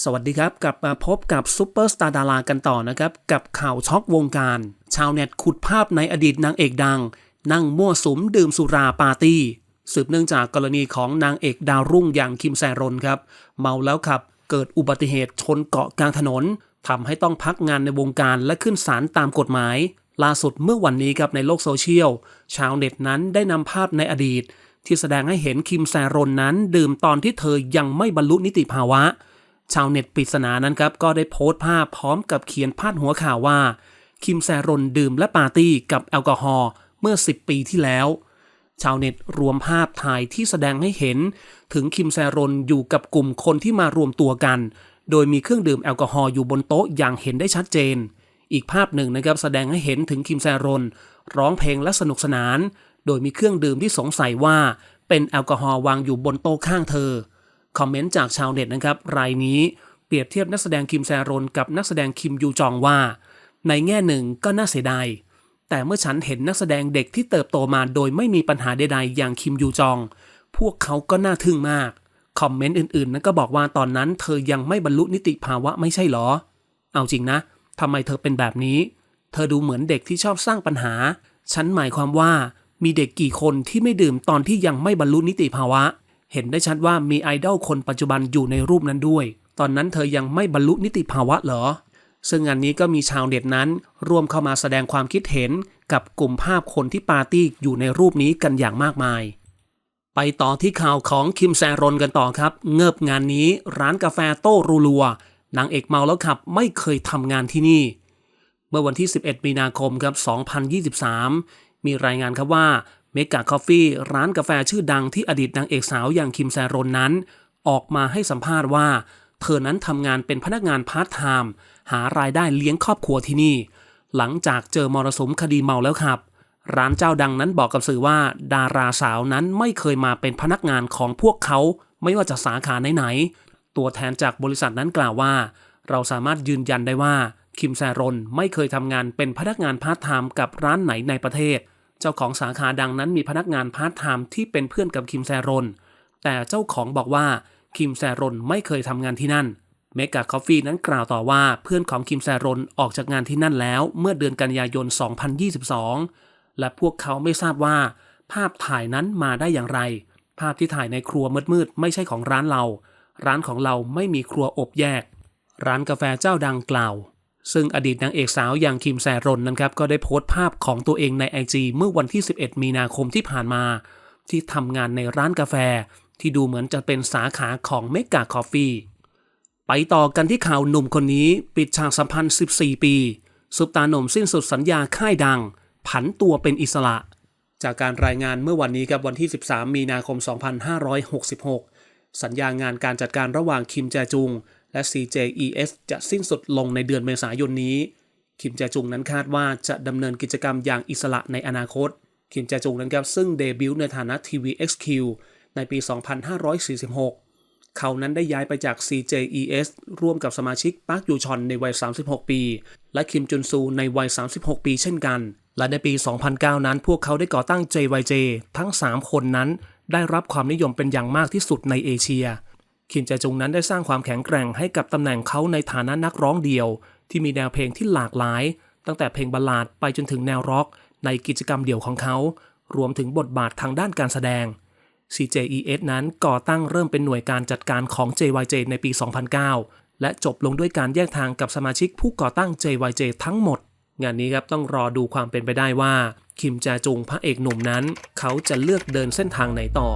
สวัสดีครับกลับมาพบกับซูเปอร์สตาร์ดารากันต่อนะครับ กับข่าวช็อกวงการ ชาวเน็ตขุดภาพในอดีตนางเอกดัง นั่งมั่วสุมดื่มสุราปาร์ตี้ สืบเนื่องจากกรณีของนางเอกดาวรุ่งอย่างคิมแซรนครับ เมาแล้วขับ เกิดอุบัติเหตุชนเกาะกลางถนนทำให้ต้องพักงานในวงการและขึ้นศาลตามกฎหมาย ล่าสุดเมื่อวันนี้ครับในโลกโซเชียล ชาวเน็ตนั้นได้นำภาพในอดีต ที่แสดงให้เห็นคิมแซรนนั้น ดื่มตอนที่เธอยังไม่บรรลุนิติภาวะ ชาวเน็ตปริศนานั้นครับก็ได้โพสต์ภาพพร้อมกับเขียนพาดหัวข่าวว่า คิมแซรนดื่มและปาร์ตี้กับแอลกอฮอล์เมื่อ 10 ปีที่แล้ว ชาวเน็ตรวมภาพถ่ายที่แสดงให้เห็น ถึงคิมแซรนอยู่กับกลุ่มคนที่มารวมตัวกัน โดยมีเครื่องดื่มแอลกอฮอล์อยู่บนโต๊ะอย่างเห็นได้ชัดเจน อีกภาพหนึ่งนะครับแสดงให้เห็นถึงคิมแซรนร้องเพลงและสนุกสนาน โดยมีเครื่องดื่มที่สงสัยว่าเป็นแอลกอฮอล์วางอยู่บนโต๊ะข้างเธอ คอมเมนต์จากชาวเน็ตนะครับ รายนี้เปรียบเทียบนักแสดงคิมแซรอนกับนักแสดงคิมยูจองว่า ในแง่หนึ่งก็น่าเสียดายแต่เมื่อฉันเห็นนักแสดงเด็กที่เติบโตมาโดยไม่มีปัญหาใดๆ อย่างคิมยูจอง พวกเขาก็น่าทึ่งมาก คอมเมนต์อื่นๆ นั้นก็บอกว่าตอนนั้นเธอยังไม่บรรลุนิติภาวะไม่ใช่หรอ เอาจริงนะทำไมเธอเป็นแบบนี้ เธอดูเหมือนเด็กที่ชอบสร้างปัญหา ฉันหมายความว่ามีเด็กกี่คนที่ไม่ดื่มตอนที่ยังไม่บรรลุนิติภาวะ เห็นได้ชัดว่ามีไอดอลคนปัจจุบันอยู่ในรูปนั้นด้วย ตอนนั้นเธอยังไม่บรรลุนิติภาวะเหรอ ซึ่งงานนี้ก็มีชาวเน็ตนั้น ร่วมเข้ามาแสดงความคิดเห็นกับกลุ่มภาพคนที่ปาร์ตี้อยู่ในรูปนี้กันอย่างมากมาย ไปต่อที่ข่าวของคิมแซรอนกันต่อครับ เงิบงานนี้ร้านกาแฟโต้รูลัวนางเอกเมาแล้วขับไม่เคยทำงานที่นี่ เมื่อวันที่ 11 มีนาคมครับ 2023 มีรายงานครับว่า เมกาคอฟฟี่ร้านกาแฟชื่อดังที่อดีตนางเอกสาวอย่างคิมแซรอนนั้น ออกมาให้สัมภาษณ์ว่า เธอนั้นทำงานเป็นพนักงานพาร์ทไทม์หารายได้เลี้ยงครอบครัวที่นี่ หลังจากเจอมรสุมคดีเมาแล้วครับ ร้านเจ้าดังนั้นบอกกับสื่อว่า ดาราสาวนั้นไม่เคยมาเป็นพนักงานของพวกเขาไม่ว่าจะสาขาไหนๆตัวแทนจากบริษัทนั้นกล่าวว่า เราสามารถยืนยันได้ว่าคิมแซรอนไม่เคยทำงานเป็นพนักงานพาร์ทไทม์กับร้านไหนในประเทศ เจ้าของสาขาดังนั้นมีพนักงานพาร์ทไทม์ที่เป็นเพื่อนกับคิมแซรนแต่เจ้าของบอกว่าคิมแซรนไม่เคยทำงานที่นั่นเมกาคอฟฟี่นั้นกล่าวต่อว่าเพื่อนของคิมแซรนออกจากงานที่นั่นแล้วเมื่อเดือนกันยายน 2022 และพวกเขาไม่ทราบว่า ภาพถ่ายนั้นมาได้อย่างไร ภาพที่ถ่ายในครัวมืดๆไม่ใช่ของร้านเรา ร้านของเราไม่มีครัวอบแยก ร้านกาแฟเจ้าดังกล่าว ซึ่งอดีตนางเอกสาวอย่างคิมแซรนนั้นครับก็ได้โพสต์ภาพของตัวเองในไอจเมื่อวันที่ 11 มีนาคมที่ผ่านมา ที่ทำงานในร้านกาแฟ ที่ดูเหมือนจะเป็นสาขาของเมกาคอฟฟี่ไปต่อกันที่ข่าวหนุ่มคนนี้ปิดฉากสัมพันธ์ 14 ปีซุปตาหนุ่มสิ้นสุดสัญญาค่ายดัง ผันตัวเป็นอิสระ จากการรายงานเมื่อวันนี้ครับวันที่ 13 มีนาคม 2566 สัญญางานการจัดการระหว่างคิมแจจุง และ CJES จะสิ้นสุดลงในเดือนเมษายนนี้ คิมแจจุงนั้นคาดว่าจะดำเนินกิจกรรมอย่างอิสระในอนาคต คิมแจจุงนั้นครับซึ่งเดบิวต์ในฐานะทีวี XQ ในปี 2546 เขานั้นได้ย้ายไปจาก CJES ร่วมกับสมาชิกปาร์คยูชอนในวัย 36 ปี และคิมจุนซูในวัย 36 ปีเช่นกัน และในปี 2009 นั้นพวกเขาได้ก่อตั้ง JYJ ทั้ง 3 คนนั้นได้รับความนิยมเป็นอย่างมากที่สุดในเอเชีย คิมแจจุงนั้นได้สร้างความแข็งแกร่งให้กับตำแหน่งเขาในฐานะนักร้องเดี่ยว ที่มีแนวเพลงที่หลากหลาย ตั้งแต่เพลงบัลลาดไปจนถึงแนวร็อก ในกิจกรรมเดี่ยวของเขา รวมถึงบทบาททางด้านการแสดง CJES นั้นก่อตั้งเริ่มเป็นหน่วยการจัดการของ JYJ ในปี 2009 และจบลงด้วยการแยกทางกับสมาชิกผู้ก่อตั้ง JYJ ทั้งหมด งานนี้ครับต้องรอดูความเป็นไปได้ว่า คิมจาจุงพระเอกหนุ่มนั้น เขาจะเลือกเดินเส้นทางไหนต่อ